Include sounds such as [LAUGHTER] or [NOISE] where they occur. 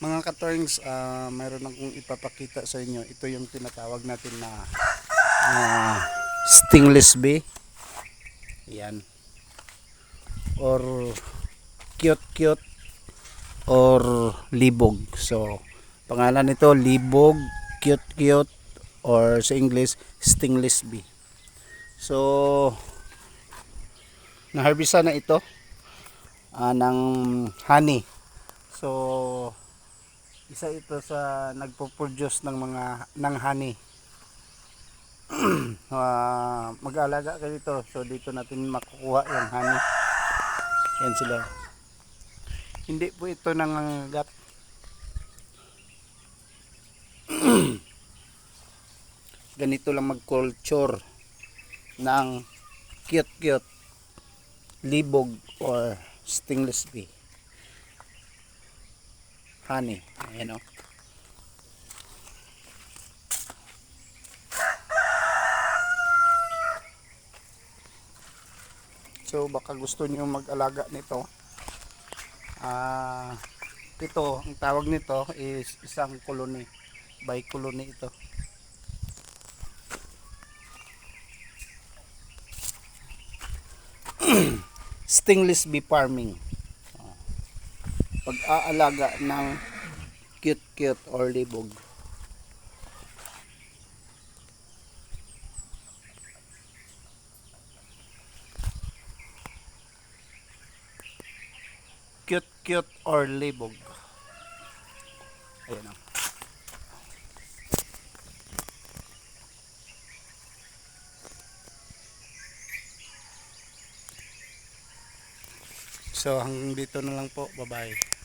Mga katorings, ah, mayroon akong ipapakita sa inyo. Ito yung tinatawag natin na ah, stingless bee. Yan. Or cute cute or libog. So, pangalan nito libog, cute cute or sa English stingless bee. So, naharbisa na ito ah, ng honey. So, isa ito sa nagpo-produce ng mga ng honey. [CLEARS THROAT] Ah, mag-alaga ka dito. So dito natin makukuha yung honey. Yan sila. Hindi po ito nangangagat. [CLEARS THROAT] Ganito lang mag-culture ng cute cute libog or stingless bee honey. Ayan o. So baka gusto niyo mag-alaga nito. Ah, ito, ang tawag nito is isang colony. By colony ito. [CLEARS THROAT] Stingless bee farming pag-aalaga ng cute-cute or libog. Cute-cute or libog. Ayan o. So hanggang dito na lang po. Bye-bye.